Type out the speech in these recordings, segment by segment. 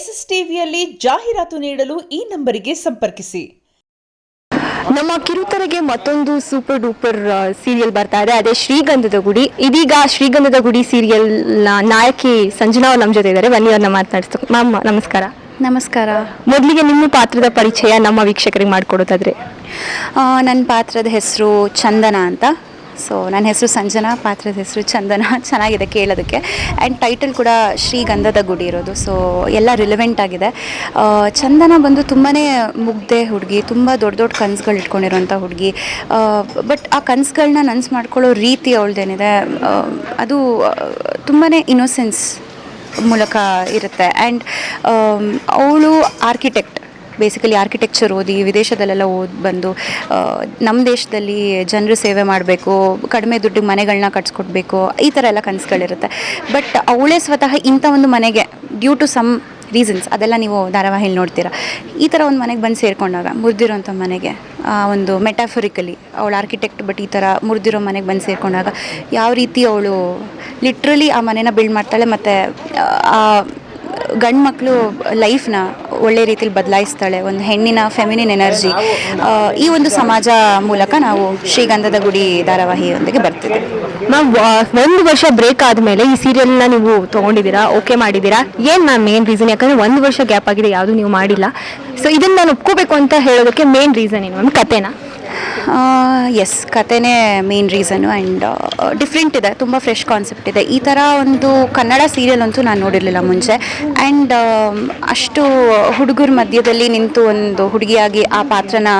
S S ಟಿವಿಯಲ್ಲಿ ಜಾಹೀರಾತು ನೀಡಲು ಈ ನಂಬರಿಗೆ ಸಂಪರ್ಕಿಸಿ. ನಮ್ಮ ಕಿರುತೆರೆಗೆ ಮತ್ತೊಂದು ಸೂಪರ್ ಡೂಪರ್ ಸೀರಿಯಲ್ ಬರ್ತಾ ಇದೆ. ಅದೇ ಶ್ರೀಗಂಧದ ಗುಡಿ. ಇದೀಗ ಶ್ರೀಗಂಧದ ಗುಡಿ ಸೀರಿಯಲ್ ನಾಯಕಿ ಸಂಜನಾ ಅವ್ರು ನಮ್ಮ ಜೊತೆ ಇದ್ದಾರೆ. ಬನ್ನಿ ಅವ್ರನ್ನ ಮಾತನಾಡಿಸ್ತು ಮ್ಯಾಮ್ ನಮಸ್ಕಾರ. ನಮಸ್ಕಾರ. ಮೊದಲಿಗೆ ನಿಮ್ಮ ಪಾತ್ರದ ಪರಿಚಯ ನಮ್ಮ ವೀಕ್ಷಕರಿಗೆ ಮಾಡಿಕೊಡೋದಾದ್ರೆ. ಆ, ನನ್ನ ಪಾತ್ರದ ಹೆಸರು ಚಂದನ ಅಂತ. ಸೊ ನನ್ನ ಹೆಸರು ಸಂಜನಾ, ಪಾತ್ರದ ಹೆಸರು ಚಂದನ. ಚೆನ್ನಾಗಿದೆ ಕೇಳೋದಕ್ಕೆ. ಆ್ಯಂಡ್ ಟೈಟಲ್ ಕೂಡ ಶ್ರೀಗಂಧದ ಗುಡಿ ಇರೋದು. ಸೊ ಎಲ್ಲ ರಿಲೆವೆಂಟ್ ಆಗಿದೆ. ಚಂದನ ಬಂದು ತುಂಬಾ ಮುಗ್ದೆ ಹುಡುಗಿ, ತುಂಬ ದೊಡ್ಡ ದೊಡ್ಡ ಕನಸುಗಳು ಇಟ್ಕೊಂಡಿರೋಂಥ ಹುಡುಗಿ. ಬಟ್ ಆ ಕನಸುಗಳನ್ನ ನನ್ಸು ಮಾಡ್ಕೊಳ್ಳೋ ರೀತಿ ಅವಳದೇನಿದೆ ಅದು ತುಂಬಾ ಇನ್ನೋಸೆನ್ಸ್ ಮೂಲಕ ಇರುತ್ತೆ. ಆ್ಯಂಡ್ ಅವಳು ಆರ್ಕಿಟೆಕ್ಟ್ ಬೇಸಿಕಲಿ ಆರ್ಕಿಟೆಕ್ಚರ್ ಓದಿ, ವಿದೇಶದಲ್ಲೆಲ್ಲ ಓದಿ ಬಂದು ನಮ್ಮ ದೇಶದಲ್ಲಿ ಜನರು ಸೇವೆ ಮಾಡಬೇಕು, ಕಡಿಮೆ ದುಡ್ಡಿಗೆ ಮನೆಗಳನ್ನ ಕಟ್ಸ್ಕೊಡ್ಬೇಕು, ಈ ಥರ ಎಲ್ಲ ಕನಸುಗಳಿರುತ್ತೆ. ಬಟ್ ಅವಳೇ ಸ್ವತಃ ಇಂಥ ಒಂದು ಮನೆಗೆ ಡ್ಯೂ ಟು ಸಮ್ ರೀಸನ್ಸ್ ಅದೆಲ್ಲ ನೀವು ಧಾರಾವಾಹಿಲಿ ನೋಡ್ತೀರಾ. ಈ ಥರ ಒಂದು ಮನೆಗೆ ಬಂದು ಸೇರಿಕೊಂಡಾಗ, ಮುರಿದಿರೋಂಥ ಮನೆಗೆ, ಆ, ಒಂದು ಮೆಟಾಫರಿಕಲಿ ಅವಳು ಆರ್ಕಿಟೆಕ್ಟ್ ಬಟ್ ಈ ಥರ ಮುರಿದಿರೋ ಮನೆಗೆ ಬಂದು ಸೇರಿಕೊಂಡಾಗ, ಯಾವ ರೀತಿ ಅವಳು ಲಿಟ್ರಲಿ ಆ ಮನೆನ ಬಿಲ್ಡ್ ಮಾಡ್ತಾಳೆ, ಮತ್ತು, ಆ ಗಂಡು ಮಕ್ಕಳು ಲೈಫ್ನ ಒಳ್ಳೆ ರೀತಿಲಿ ಬದಲಾಯಿಸ್ತಾಳೆ ಒಂದು ಹೆಣ್ಣಿನ ಫೆಮಿನಿನ್ ಎನರ್ಜಿ ಈ ಒಂದು ಸಮಾಜ ಮೂಲಕ ನಾವು ಶ್ರೀಗಂಧದ ಗುಡಿ ಧಾರಾವಾಹಿಯೊಂದಿಗೆ ಬರ್ತಿದೆ ಮ್ಯಾಮ್ ಒಂದು ವರ್ಷ ಬ್ರೇಕ್ ಆದಮೇಲೆ ಈ ಸೀರಿಯಲ್ನ ನೀವು ತೊಗೊಂಡಿದ್ದೀರಾ? ಓಕೆ ಮಾಡಿದ್ದೀರಾ? ಏನು ಮ್ಯಾಮ್ ಮೇನ್ ರೀಸನ್ ಯಾಕಂದರೆ ಒಂದು ವರ್ಷ ಗ್ಯಾಪ್ ಆಗಿದೆ ಯಾವುದು ನೀವು ಮಾಡಿಲ್ಲ. ಸೊ ಇದನ್ನು ನಾನು ಒಪ್ಕೋಬೇಕು ಅಂತ ಹೇಳೋದಕ್ಕೆ ಮೇನ್ ರೀಸನ್ ಏನು ಮ್ಯಾಮ್ ಕತೆನಾ? ಎಸ್ ಕತೆನೇ ಮೇನ್ ರೀಸನು ಆ್ಯಂಡ್ ಡಿಫ್ರೆಂಟ್ ಇದೆ, ತುಂಬ ಫ್ರೆಶ್ ಕಾನ್ಸೆಪ್ಟ್ ಇದೆ. ಈ ಥರ ಒಂದು ಕನ್ನಡ ಸೀರಿಯಲ್ ಅಂತೂ ನಾನು ನೋಡಿರಲಿಲ್ಲ ಮುಂಚೆ. ಆ್ಯಂಡ್ ಅಷ್ಟು ಹುಡುಗರ ಮಧ್ಯದಲ್ಲಿ ನಿಂತು ಒಂದು ಹುಡುಗಿಯಾಗಿ ಆ ಪಾತ್ರನ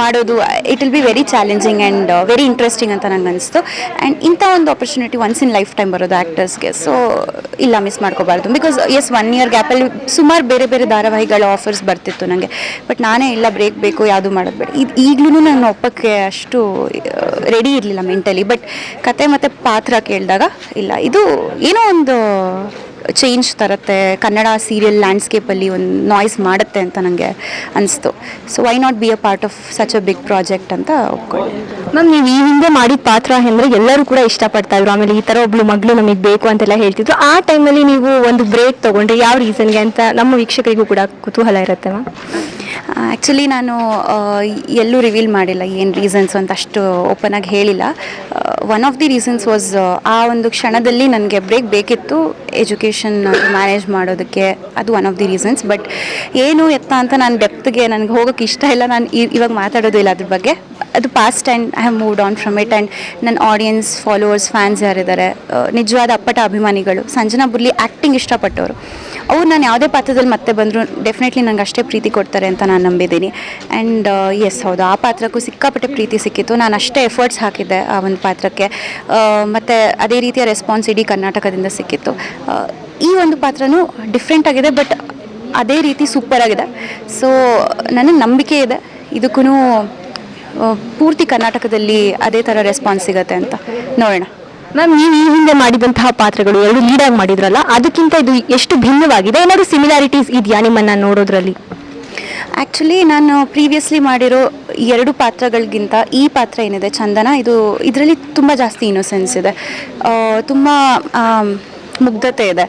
ಮಾಡೋದು it will be very challenging and very interesting ಅಂತ ನಂಗೆ ಅನಿಸ್ತು. ಆ್ಯಂಡ್ ಇಂಥ ಒಂದು opportunity once in life time ಬರೋದು ಆ್ಯಕ್ಟರ್ಸ್ಗೆ ಸೊ ಇಲ್ಲ ಮಿಸ್ ಮಾಡ್ಕೋಬಾರ್ದು. ಬಿಕಾಸ್ ಎಸ್ ಒನ್ ಇಯರ್ ಗ್ಯಾಪಲ್ಲಿ ಸುಮಾರು ಬೇರೆ ಬೇರೆ ಧಾರಾವಾಹಿಗಳ ಆಫರ್ಸ್ ಬರ್ತಿತ್ತು ನನಗೆ ಬಟ್ ನಾನೇ ಇಲ್ಲ ಬ್ರೇಕ್ ಬೇಕು, ಯಾವುದು ಮಾಡೋದು ಬೇಡ. ಇದು ಈಗಲೂ ನಾನು ಒಪ್ಪಕ್ಕೆ ಅಷ್ಟು ರೆಡಿ ಇರಲಿಲ್ಲ ಮೆಂಟಲಿ ಬಟ್ ಕತೆ ಮತ್ತು ಪಾತ್ರ ಕೇಳಿದಾಗ, ಇಲ್ಲ, ಇದು ಏನೋ ಒಂದು ಚೇಂಜ್ ತರುತ್ತೆ. ಕನ್ನಡ ಸೀರಿಯಲ್ ಲ್ಯಾಂಡ್ಸ್ಕೇಪಲ್ಲಿ ಒಂದು ನಾಯ್ಸ್ ಮಾಡುತ್ತೆ ಅಂತ ನನಗೆ ಅನಿಸ್ತು. So why not be a part of such a big project ಅಂತ ಒಪ್ಕೊಂಡೆ. ಮ್ಯಾಮ್ ನೀವು ಈ ಹಿಂದೆ ಮಾಡಿದ ಪಾತ್ರ ಅಂದರೆ ಎಲ್ಲರೂ ಕೂಡ ಇಷ್ಟಪಡ್ತಾ ಇದ್ರು. ಆಮೇಲೆ ಈ ಥರ ಒಬ್ಳು ಮಗಳು ನಮಗೆ ಬೇಕು ಅಂತೆಲ್ಲ ಹೇಳ್ತಿದ್ರು. ಆ ಟೈಮಲ್ಲಿ ನೀವು ಒಂದು ಬ್ರೇಕ್ ತೊಗೊಂಡ್ರಿ. ಯಾವ ರೀಸನ್ಗೆ ಅಂತ ನಮ್ಮ ವೀಕ್ಷಕರಿಗೂ ಕೂಡ ಕುತೂಹಲ ಇರುತ್ತೆ ಮ್ಯಾಮ್ ಆ್ಯಕ್ಚುಲಿ ನಾನು ಎಲ್ಲೂ ರಿವೀಲ್ ಮಾಡಿಲ್ಲ ಏನು ರೀಸನ್ಸ್ ಅಂತ ಅಷ್ಟು ಓಪನ್ ಆಗಿ ಹೇಳಿಲ್ಲ. One of the reasons was ಆ ಒಂದು ಕ್ಷಣದಲ್ಲಿ ನನಗೆ ಬ್ರೇಕ್ ಬೇಕಿತ್ತು ಎಜುಕೇಷನ್ ಮ್ಯಾನೇಜ್ ಮಾಡೋದಕ್ಕೆ. ಅದು one of the reasons but ಏನು ಎತ್ತ ಅಂತ ನಾನು ಡೆಪ್ತ್ಗೆ ನನಗೆ ಹೋಗೋಕ್ಕೆ ಇಷ್ಟ ಇಲ್ಲ. ನಾನು ಇವಾಗ ಮಾತಾಡೋದಿಲ್ಲ ಅದ್ರ ಬಗ್ಗೆ. ಅದು past and I have moved on from it and ನನ್ನ ಆಡಿಯನ್ಸ್ ಫಾಲೋವರ್ಸ್ ಫ್ಯಾನ್ಸ್ ಯಾರಿದ್ದಾರೆ? ನಿಜವಾದ ಅಪ್ಪಟ ಅಭಿಮಾನಿಗಳು. ಸಂಜನಾ ಬುರ್ಲಿ ಆ್ಯಕ್ಟಿಂಗ್ ಇಷ್ಟಪಟ್ಟವರು. ಅವ್ರು ನಾನು ಯಾವುದೇ ಪಾತ್ರದಲ್ಲಿ ಮತ್ತೆ ಬಂದರೂ ಡೆಫಿನೆಟ್ಲಿ ನಂಗೆ ಅಷ್ಟೇ ಪ್ರೀತಿ ಕೊಡ್ತಾರೆ ಅಂತ ನಾನು ನಂಬಿದ್ದೀನಿ. ಆ್ಯಂಡ್ ಎಸ್ ಹೌದು, ಆ ಪಾತ್ರಕ್ಕೂ ಸಿಕ್ಕಾಪಟ್ಟೆ ಪ್ರೀತಿ ಸಿಕ್ಕಿತ್ತು. ನಾನು ಅಷ್ಟೇ ಎಫರ್ಟ್ಸ್ ಹಾಕಿದ್ದೆ ಆ ಒಂದು ಪಾತ್ರಕ್ಕೆ. ಮತ್ತು ಅದೇ ರೀತಿಯ ರೆಸ್ಪಾನ್ಸ್ ಇಡೀ ಕರ್ನಾಟಕದಿಂದ ಸಿಕ್ಕಿತ್ತು. ಈ ಒಂದು ಪಾತ್ರನೂ ಡಿಫ್ರೆಂಟ್ ಆಗಿದೆ ಬಟ್ ಅದೇ ರೀತಿ ಸೂಪರ್ ಆಗಿದೆ. ಸೊ ನನಗೆ ನಂಬಿಕೆ ಇದೆ. ಇದಕ್ಕೂ ಪೂರ್ತಿ ಕರ್ನಾಟಕದಲ್ಲಿ ಅದೇ ಥರ ರೆಸ್ಪಾನ್ಸ್ ಸಿಗುತ್ತೆ ಅಂತ. ನೋಡೋಣ. ಮ್ಯಾಮ್ ನೀವು ಈ ಹಿಂದೆ ಮಾಡಿದಂತಹ ಪಾತ್ರಗಳು ಎರಡು ಲೀಡಾಗಿ ಮಾಡಿದ್ರಲ್ಲ, ಅದಕ್ಕಿಂತ ಇದು ಎಷ್ಟು ಭಿನ್ನವಾಗಿದೆ? ಏನಾದರೂ ಸಿಮಿಲಾರಿಟೀಸ್ ಇದೆಯಾ ನಿಮ್ಮನ್ನು ನೋಡೋದ್ರಲ್ಲಿ? ಆ್ಯಕ್ಚುಲಿ ನಾನು ಪ್ರೀವಿಯಸ್ಲಿ ಮಾಡಿರೋ ಎರಡು ಪಾತ್ರಗಳಿಗಿಂತ ಈ ಪಾತ್ರ ಏನಿದೆ, ಚಂದನ, ಇದು ಇದರಲ್ಲಿ ತುಂಬ ಜಾಸ್ತಿ ಇನ್ನೋಸೆನ್ಸ್ ಇದೆ. ತುಂಬ ಮುಗ್ಧತೆ ಇದೆ.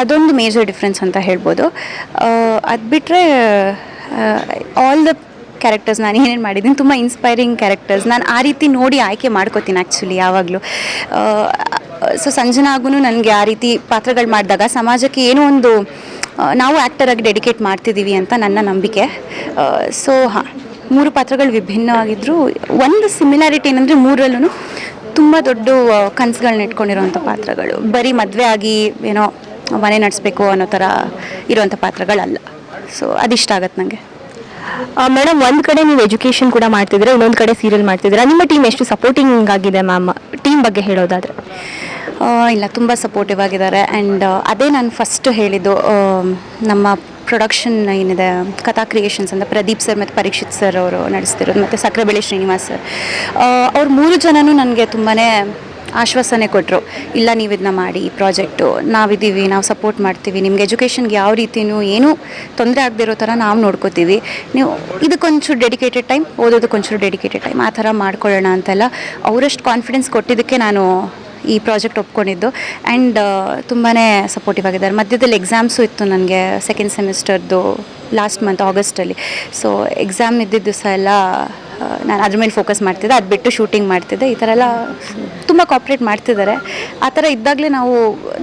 ಅದೊಂದು ಮೇಜರ್ ಡಿಫ್ರೆನ್ಸ್ ಅಂತ ಹೇಳ್ಬೋದು. ಅದು ಬಿಟ್ಟರೆ ಆಲ್ ದ ಕ್ಯಾರೆಕ್ಟರ್ಸ್ ನಾನು ಏನೇನು ಮಾಡಿದ್ದೀನಿ, ತುಂಬ ಇನ್ಸ್ಪೈರಿಂಗ್ ಕ್ಯಾರೆಕ್ಟರ್ಸ್ ನಾನು ಆ ರೀತಿ ನೋಡಿ ಆಯ್ಕೆ ಮಾಡ್ಕೋತೀನಿ ಆ್ಯಕ್ಚುಲಿ ಯಾವಾಗಲೂ. ಸೊ ಸಂಜನಾಗೂ ನನಗೆ ಆ ರೀತಿ ಪಾತ್ರಗಳು ಮಾಡಿದಾಗ ಸಮಾಜಕ್ಕೆ ಏನೋ ಒಂದು ನಾವು ಆ್ಯಕ್ಟರಾಗಿ ಡೆಡಿಕೇಟ್ ಮಾಡ್ತಿದ್ದೀವಿ ಅಂತ ನನ್ನ ನಂಬಿಕೆ. ಸೊ ಹಾಂ, ಮೂರು ಪಾತ್ರಗಳು ವಿಭಿನ್ನವಾಗಿದ್ದರೂ ಒಂದು ಸಿಮಿಲಾರಿಟಿ ಏನಂದರೆ ಮೂರಲ್ಲೂ ತುಂಬ ದೊಡ್ಡ ಕನಸುಗಳನ್ನ ಇಟ್ಕೊಂಡಿರೋವಂಥ ಪಾತ್ರಗಳು. ಬರೀ ಮದುವೆ ಆಗಿ ಏನೋ ಮನೆ ನಡೆಸಬೇಕು ಅನ್ನೋ ಥರ ಇರೋವಂಥ ಪಾತ್ರಗಳಲ್ಲ. ಸೊ ಅದಿಷ್ಟ ಆಗತ್ತೆ ನನಗೆ ಮೇಡಮ್ ಒಂದು ಕಡೆ ನೀವು ಎಜುಕೇಷನ್ ಕೂಡ ಮಾಡ್ತಿದ್ರೆ ಇನ್ನೊಂದು ಕಡೆ ಸೀರಿಯಲ್ ಮಾಡ್ತಿದ್ದೀರಾ? ನಿಮ್ಮ ಟೀಮ್ ಎಷ್ಟು ಸಪೋರ್ಟಿಂಗ್ ಆಗಿದೆ ಮ್ಯಾಮ್ ಟೀಮ್ ಬಗ್ಗೆ ಹೇಳೋದಾದ್ರೆ. ಇಲ್ಲ, ತುಂಬ ಸಪೋರ್ಟಿವ್ ಆಗಿದ್ದಾರೆ. ಆ್ಯಂಡ್ ಅದೇ ನಾನು ಫಸ್ಟ್ ಹೇಳಿದ್ದು ನಮ್ಮ ಪ್ರೊಡಕ್ಷನ್ ಏನಿದೆ, ಕಥಾ ಕ್ರಿಯೇಷನ್ಸ್ ಅಂತ ಪ್ರದೀಪ್ ಸರ್ ಮತ್ತು ಪರೀಕ್ಷಿತ್ ಸರ್ ಅವರು ನಡೆಸ್ತಿರೋದು, ಮತ್ತು ಸಕ್ರೆಬೆಳೆ ಶ್ರೀನಿವಾಸ್ ಸರ್ ಅವ್ರು ಮೂರು ಜನನೂ ನನಗೆ ತುಂಬಾ ಆಶ್ವಾಸನೆ ಕೊಟ್ಟರು ಇಲ್ಲ ನೀವು ಇದನ್ನ ಮಾಡಿ ಈ ಪ್ರಾಜೆಕ್ಟು, ನಾವಿದ್ದೀವಿ, ನಾವು ಸಪೋರ್ಟ್ ಮಾಡ್ತೀವಿ, ನಿಮ್ಗೆ ಎಜುಕೇಷನ್ಗೆ ಯಾವ ರೀತಿಯೂ ಏನೂ ತೊಂದರೆ ಆಗದಿರೋ ಥರ ನಾವು ನೋಡ್ಕೋತೀವಿ. ನೀವು ಇದಕ್ಕೊಂಚೂರು ಡೆಡಿಕೇಟೆಡ್ ಟೈಮ್ ಓದೋದಕ್ಕೊಂಚೂರು ಡೆಡಿಕೇಟೆಡ್ ಟೈಮ್ ಆ ಥರ ಮಾಡ್ಕೊಳ್ಳೋಣ ಅಂತೆಲ್ಲ ಅವರಷ್ಟು ಕಾನ್ಫಿಡೆನ್ಸ್ ಕೊಟ್ಟಿದ್ದಕ್ಕೆ ನಾನು ಈ ಪ್ರಾಜೆಕ್ಟ್ ಒಪ್ಕೊಂಡಿದ್ದು. ಆ್ಯಂಡ್ ತುಂಬಾ ಸಪೋರ್ಟಿವ್ ಆಗಿದ್ದಾರೆ. ಮಧ್ಯದಲ್ಲಿ ಎಕ್ಸಾಮ್ಸು ಇತ್ತು ನನಗೆ ಸೆಕೆಂಡ್ ಸೆಮಿಸ್ಟರ್ದು ಲಾಸ್ಟ್ ಮಂತ್ ಆಗಸ್ಟಲ್ಲಿ ಸೊ ಎಕ್ಸಾಮ್ ಇದ್ದಿದ್ದ ದಿವಸ ಎಲ್ಲ ನಾನು ಅದ್ರ ಮೇಲೆ ಫೋಕಸ್ ಮಾಡ್ತಿದ್ದೆ. ಅದು ಬಿಟ್ಟು ಶೂಟಿಂಗ್ ಮಾಡ್ತಿದ್ದೆ. ಈ ಥರ ಎಲ್ಲ ತುಂಬ ಕಾಪ್ರೇಟ್ ಮಾಡ್ತಿದ್ದಾರೆ. ಆ ಥರ ಇದ್ದಾಗಲೇ ನಾವು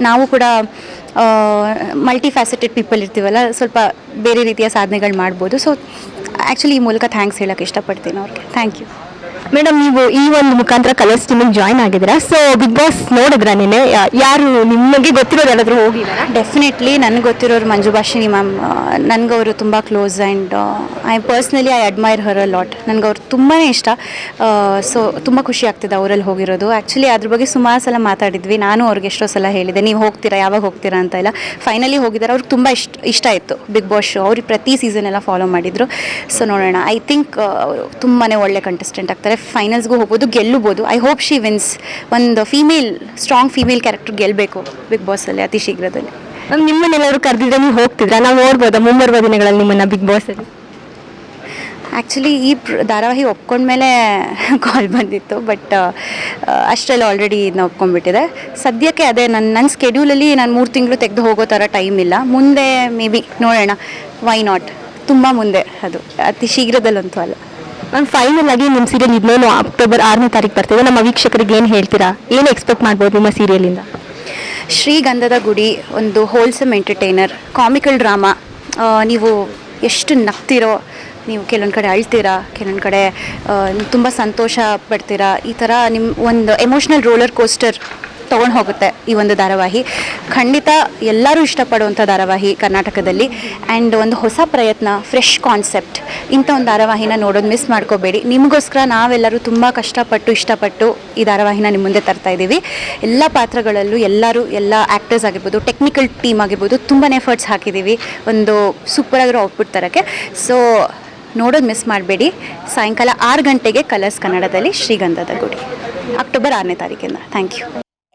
ನಾವು ಕೂಡ ಮಲ್ಟಿ ಫ್ಯಾಸೆಟೆಡ್ ಪೀಪಲ್ ಇರ್ತೀವಲ್ಲ, ಸ್ವಲ್ಪ ಬೇರೆ ರೀತಿಯ ಸಾಧನೆಗಳು ಮಾಡ್ಬೋದು. ಸೊ ಆ್ಯಕ್ಚುಲಿ ಈ ಮೂಲಕ ಥ್ಯಾಂಕ್ಸ್ ಹೇಳೋಕ್ಕೆ ಇಷ್ಟಪಡ್ತೀನಿ ಅವ್ರಿಗೆ. ಥ್ಯಾಂಕ್ ಯು ಮೇಡಮ್, ನೀವು ಈ ಒಂದು ಮುಖಾಂತರ ಕಲರ್ಸ್ ಟೀಮಿಗೆ ಜಾಯ್ನ್ ಆಗಿದ್ದೀರಾ? ಸೊ ಬಿಗ್ ಬಾಸ್ ನೋಡಿದ್ರಾ ನೀನೆ ಯಾರು ನಿಮಗೆ ಗೊತ್ತಿರೋದು ಯಾರಾದರೂ ಹೋಗಿದ್ದಾರಾ? ಡೆಫಿನೆಟ್ಲಿ ನನಗೆ ಗೊತ್ತಿರೋರು ಮಂಜು ಭಾಷಿನಿ ಮ್ಯಾಮ್. ನನಗೆ ಅವರು ತುಂಬ close and I personally I admire her lot ನನಗೆ ಅವ್ರು ತುಂಬಾ ಇಷ್ಟ. ಸೊ ತುಂಬ ಖುಷಿ ಆಗ್ತಿದೆ ಅವರಲ್ಲಿ ಹೋಗಿರೋದು. ಆ್ಯಕ್ಚುಲಿ ಅದ್ರ ಬಗ್ಗೆ ಸುಮಾರು ಸಲ ಮಾತಾಡಿದ್ವಿ. ನಾನು ಅವ್ರಿಗೆ ಎಷ್ಟೋ ಸಲ ಹೇಳಿದೆ, ನೀವು ಹೋಗ್ತೀರಾ? ಯಾವಾಗ ಹೋಗ್ತೀರಾ? ಅಂತ ಎಲ್ಲ. ಫೈನಲಿ ಹೋಗಿದ್ದಾರೆ. ಅವ್ರಿಗೆ ತುಂಬ ಇಷ್ಟ ಇಷ್ಟ ಆಯಿತು ಬಿಗ್ ಬಾಸ್ ಶೋ ಅವ್ರಿಗೆ ಪ್ರತಿ ಸೀಸನ್ ಎಲ್ಲ ಫಾಲೋ ಮಾಡಿದರು. ಸೊ ನೋಡೋಣ. ಐ ಥಿಂಕ್ ತುಂಬಾ ಒಳ್ಳೆ ಕಂಟೆಸ್ಟೆಂಟ್ ಆಗ್ತಾರೆ. ಫೈನಲ್ಸ್ಗೂ ಹೋಗ್ಬೋದು ಗೆಲ್ಲಬೋದು. ಐ ಹೋಪ್ ಶಿ ವಿನ್ಸ್ ಒಂದು ಫೀಮೇಲ್ ಸ್ಟ್ರಾಂಗ್ ಫೀಮೇಲ್ ಕ್ಯಾರೆಕ್ಟರ್ ಗೆಲ್ಲಬೇಕು ಬಿಗ್ ಬಾಸಲ್ಲಿ ಅತಿ ಶೀಘ್ರದಲ್ಲಿ. ಮ್ಯಾಮ್ ನಿಮ್ಮನ್ನೆಲ್ಲರೂ ಕರೆದಿದ್ರೆ ನೀವು ಹೋಗ್ತಿದ್ರಾ? ನಾವು ನೋಡ್ಬೋದಾ ಮುಂಬರುವ ದಿನಗಳಲ್ಲಿ ನಿಮ್ಮನ್ನು ಬಿಗ್ ಬಾಸಲ್ಲಿ ಆ್ಯಕ್ಚುಲಿ ಈ ಪ್ರ ಧಾರಾವಾಹಿ ಒಪ್ಕೊಂಡ್ಮೇಲೆ ಕಾಲ್ ಬಂದಿತ್ತು ಬಟ್ ಅಷ್ಟರಲ್ಲಿ ಆಲ್ರೆಡಿ ಇದನ್ನ ಒಪ್ಕೊಂಡ್ಬಿಟ್ಟಿದೆ. ಸದ್ಯಕ್ಕೆ ಅದೇ ನನ್ನ ನನ್ನ ಸ್ಕೆಡ್ಯೂಲಲ್ಲಿ ನಾನು ಮೂರು ತಿಂಗಳು ತೆಗೆದು ಹೋಗೋ ಥರ ಟೈಮ್ ಇಲ್ಲ. ಮುಂದೆ ಮೇ ಬಿ ನೋಡೋಣ. ವೈ ನಾಟ್ ತುಂಬ ಮುಂದೆ ಅದು. ಅತಿ ಶೀಘ್ರದಲ್ಲಂತೂ ಅಲ್ಲ. ಮ್ಯಾಮ್ ಫೈನಲ್ ಆಗಿ ನಿಮ್ಮ ಸೀರಿಯಲ್ ಇನ್ನೇನು ಅಕ್ಟೋಬರ್ ಆರನೇ ತಾರೀಕು ಬರ್ತಿದೆ. ನಮ್ಮ ವೀಕ್ಷಕರಿಗೆ ಏನು ಹೇಳ್ತೀರಾ? ಏನು ಎಕ್ಸ್ಪೆಕ್ಟ್ ಮಾಡ್ಬೋದು ನಿಮ್ಮ ಸೀರಿಯಲಿಂದ ಶ್ರೀಗಂಧದ ಗುಡಿ, ಒಂದು ಹೋಲ್ಸಮ್ ಎಂಟರ್ಟೈನರ್ ಕಾಮಿಕಲ್ ಡ್ರಾಮಾ ನೀವು ಎಷ್ಟು ನಗ್ತಿರೋ, ನೀವು ಕೆಲವೊಂದು ಕಡೆ ಅಳ್ತೀರಾ, ಕೆಲವೊಂದು ಕಡೆ ತುಂಬ ಸಂತೋಷ ಪಡ್ತೀರಾ, ಈ ಥರ ನಿಮ್ಮ ಒಂದು ಎಮೋಷ್ನಲ್ ರೋಲರ್ ಕೋಸ್ಟರ್ ತೊಗೊಂಡು ಹೋಗುತ್ತೆ ಈ ಒಂದು ಧಾರಾವಾಹಿ. ಖಂಡಿತ ಎಲ್ಲರೂ ಇಷ್ಟಪಡುವಂಥ ಧಾರಾವಾಹಿ ಕರ್ನಾಟಕದಲ್ಲಿ. ಆ್ಯಂಡ್ ಒಂದು ಹೊಸ ಪ್ರಯತ್ನ ಫ್ರೆಶ್ ಕಾನ್ಸೆಪ್ಟ್ ಇಂಥ ಒಂದು ಧಾರಾವಾಹಿನ ನೋಡೋದು ಮಿಸ್ ಮಾಡ್ಕೋಬೇಡಿ. ನಿಮಗೋಸ್ಕರ ನಾವೆಲ್ಲರೂ ತುಂಬ ಕಷ್ಟಪಟ್ಟು, ಇಷ್ಟಪಟ್ಟು ಈ ಧಾರಾವಾಹಿನ ನಿಮ್ಮ ಮುಂದೆ ತರ್ತಾ ಇದ್ದೀವಿ. ಎಲ್ಲ ಪಾತ್ರಗಳಲ್ಲೂ ಎಲ್ಲರೂ, ಎಲ್ಲ ಆ್ಯಕ್ಟರ್ಸ್ ಆಗಿರ್ಬೋದು ಟೆಕ್ನಿಕಲ್ ಟೀಮ್ ಆಗಿರ್ಬೋದು ತುಂಬಾ ಎಫರ್ಟ್ಸ್ ಹಾಕಿದ್ದೀವಿ. ಒಂದು ಸೂಪರ್ ಆಗಿರೋ ಔಟ್ಪುಟ್ ತರೋಕ್ಕೆ. ಸೊ ನೋಡೋದು ಮಿಸ್ ಮಾಡಬೇಡಿ. ಸಾಯಂಕಾಲ ಆರು ಗಂಟೆಗೆ ಕಲರ್ಸ್ ಕನ್ನಡದಲ್ಲಿ ಶ್ರೀಗಂಧದ ಗುಡಿ. ಅಕ್ಟೋಬರ್ ಆರನೇ ತಾರೀಕಿಂದ. Thank you